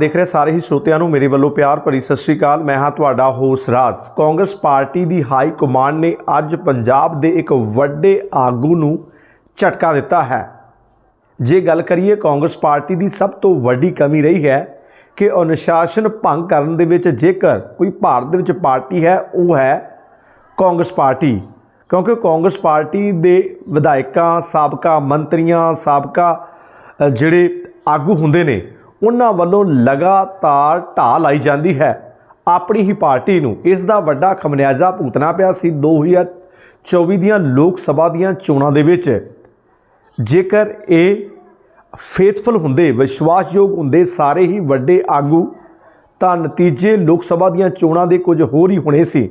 ਦੇਖ ਰਹੇ ਸਾਰੇ ਹੀ ਸ਼ੋਤਿਆਂ ਨੂੰ ਮੇਰੇ ਵੱਲੋਂ ਪਿਆਰ ਭਰੀ ਸਤਿ ਸ਼੍ਰੀ ਅਕਾਲ। ਮੈਂ ਹਾਂ ਤੁਹਾਡਾ ਹੋਸ ਰਾਜ। ਕਾਂਗਰਸ ਪਾਰਟੀ ਦੀ ਹਾਈ ਕਮਾਂਡ ਨੇ ਅੱਜ ਪੰਜਾਬ ਦੇ ਇੱਕ ਵੱਡੇ ਆਗੂ ਨੂੰ ਝਟਕਾ ਦਿੱਤਾ ਹੈ। ਜੇ ਗੱਲ ਕਰੀਏ ਕਾਂਗਰਸ ਪਾਰਟੀ ਦੀ ਸਭ ਤੋਂ ਵੱਡੀ ਕਮੀ ਰਹੀ ਹੈ ਕਿ ਅਨੁਸ਼ਾਸਨ ਭੰਗ ਕਰਨ ਦੇ ਵਿੱਚ ਜੇਕਰ ਕੋਈ ਭਾਰਤ ਦੇ ਵਿੱਚ ਪਾਰਟੀ ਹੈ, ਉਹ ਹੈ ਕਾਂਗਰਸ ਪਾਰਟੀ। ਕਿਉਂਕਿ ਕਾਂਗਰਸ ਪਾਰਟੀ ਦੇ ਵਿਧਾਇਕਾਂ, ਸਾਬਕਾ ਮੰਤਰੀਆਂ, ਸਾਬਕਾ ਜਿਹੜੇ ਆਗੂ ਹੁੰਦੇ ਨੇ ਉਹਨਾਂ ਵੱਲੋਂ ਲਗਾਤਾਰ ਢਾਹ ਲਾਈ ਜਾਂਦੀ ਹੈ। ਆਪਣੀ ਹੀ ਪਾਰਟੀ ਨੂੰ ਇਸ ਦਾ ਵੱਡਾ ਖਮਨਿਆਜ਼ਾ ਭੁਗਤਣਾ ਪਿਆ ਸੀ 2024 ਦੀਆਂ ਲੋਕ ਸਭਾ ਦੀਆਂ ਚੋਣਾਂ ਦੇ ਵਿੱਚ। ਜੇਕਰ ਇਹ ਫੇਥਫੁਲ ਹੁੰਦੇ, ਵਿਸ਼ਵਾਸਯੋਗ ਹੁੰਦੇ ਸਾਰੇ ਹੀ ਵੱਡੇ ਆਗੂ, ਤਾਂ ਨਤੀਜੇ ਲੋਕ ਸਭਾ ਦੀਆਂ ਚੋਣਾਂ ਦੇ ਕੁਝ ਹੋਰ ਹੀ ਹੋਣੇ ਸੀ।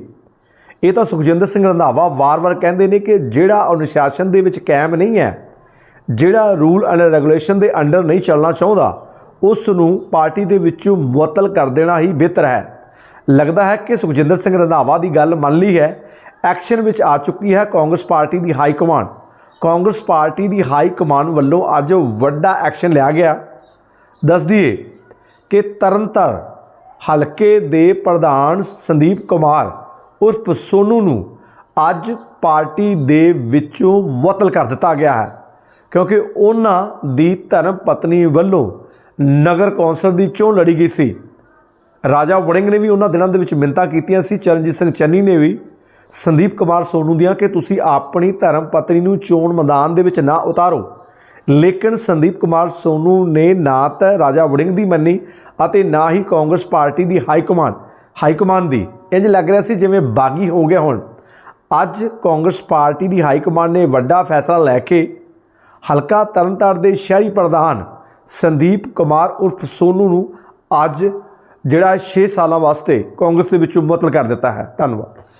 ਇਹ ਤਾਂ ਸੁਖਜਿੰਦਰ ਸਿੰਘ ਰੰਧਾਵਾ ਵਾਰ-ਵਾਰ ਕਹਿੰਦੇ ਨੇ ਕਿ ਜਿਹੜਾ ਅਨੁਸ਼ਾਸਨ ਦੇ ਵਿੱਚ ਕਾਇਮ ਨਹੀਂ ਹੈ, ਜਿਹੜਾ ਰੂਲ ਐਂਡ ਰੈਗੂਲੇਸ਼ਨ ਦੇ ਅੰਡਰ ਨਹੀਂ ਚੱਲਣਾ ਚਾਹੁੰਦਾ ਉਸ ਨੂੰ ਪਾਰਟੀ ਦੇ ਵਿੱਚੋਂ ਮੁਅੱਤਲ ਕਰ ਦੇਣਾ ਹੀ ਬਿਹਤਰ ਹੈ। ਲੱਗਦਾ ਹੈ ਕਿ ਸੁਖਜਿੰਦਰ ਸਿੰਘ ਰੰਧਾਵਾ ਦੀ ਗੱਲ ਮੰਨ ਲਈ ਹੈ। ਐਕਸ਼ਨ ਵਿੱਚ ਆ ਚੁੱਕੀ ਹੈ ਕਾਂਗਰਸ ਪਾਰਟੀ ਦੀ ਹਾਈ ਕਮਾਂਡ। ਕਾਂਗਰਸ ਪਾਰਟੀ ਦੀ ਹਾਈ ਕਮਾਂਡ ਵੱਲੋਂ ਅੱਜ ਵੱਡਾ ਐਕਸ਼ਨ ਲਿਆ ਗਿਆ। ਦੱਸ ਦਈਏ ਕਿ ਤਰਨਤਾਰਨ ਹਲਕੇ ਦੇ ਪ੍ਰਧਾਨ ਸੰਦੀਪ ਕੁਮਾਰ ਉਰਫ ਸੋਨੂ ਨੂੰ ਅੱਜ ਪਾਰਟੀ ਦੇ ਵਿੱਚੋਂ ਮੁਅੱਤਲ ਕਰ ਦਿੱਤਾ ਗਿਆ ਹੈ। ਕਿਉਂਕਿ ਉਹਨਾਂ ਦੀ ਧਰਮ ਪਤਨੀ ਵੱਲੋਂ ਨਗਰ ਕੌਂਸਲ ਦੀ ਚੋਣ ਲੜੀ ਗਈ ਸੀ। ਰਾਜਾ ਵੜਿੰਗ ਨੇ ਵੀ ਉਹਨਾਂ ਦਿਨਾਂ ਦੇ ਵਿੱਚ ਮਿੰਤਾ ਕੀਤੀਆਂ ਸੀ। ਚਰਨਜੀਤ ਸਿੰਘ ਚੰਨੀ ਨੇ ਵੀ ਸੰਦੀਪ ਕੁਮਾਰ ਸੋਨੂ ਦੀਆਂ ਕਿ ਤੁਸੀਂ ਆਪਣੀ ਧਰਮ ਪਤਨੀ ਨੂੰ ਚੋਣ ਮੈਦਾਨ ਦੇ ਵਿੱਚ ਨਾ ਉਤਾਰੋ। ਲੇਕਿਨ ਸੰਦੀਪ ਕੁਮਾਰ ਸੋਨੂ ਨੇ ਨਾ ਤਾਂ ਰਾਜਾ ਵੜਿੰਗ ਦੀ ਮੰਨੀ ਅਤੇ ਨਾ ਹੀ ਕਾਂਗਰਸ ਪਾਰਟੀ ਦੀ ਹਾਈ ਕਮਾਂਡ ਹਾਈ ਕਮਾਂਡ ਦੀ। ਇੰਜ ਲੱਗ ਰਿਹਾ ਸੀ ਜਿਵੇਂ ਬਾਗੀ ਹੋ ਗਿਆ ਹੁਣ। ਅੱਜ ਕਾਂਗਰਸ ਪਾਰਟੀ ਦੀ ਹਾਈ ਕਮਾਂਡ ਨੇ ਵੱਡਾ ਫੈਸਲਾ ਲੈ ਕੇ ਹਲਕਾ ਤਰਨਤਾਰਨ ਦੇ ਸ਼ਹਿਰੀ ਪ੍ਰਧਾਨ ਸੰਦੀਪ ਕੁਮਾਰ ਉਰਫ ਸੋਨੂ ਨੂੰ ਅੱਜ ਜਿਹੜਾ 6 ਸਾਲਾਂ ਵਾਸਤੇ ਕਾਂਗਰਸ ਦੇ ਵਿੱਚੋਂ ਮੁਅਤਲ ਕਰ ਦਿੱਤਾ ਹੈ। ਧੰਨਵਾਦ।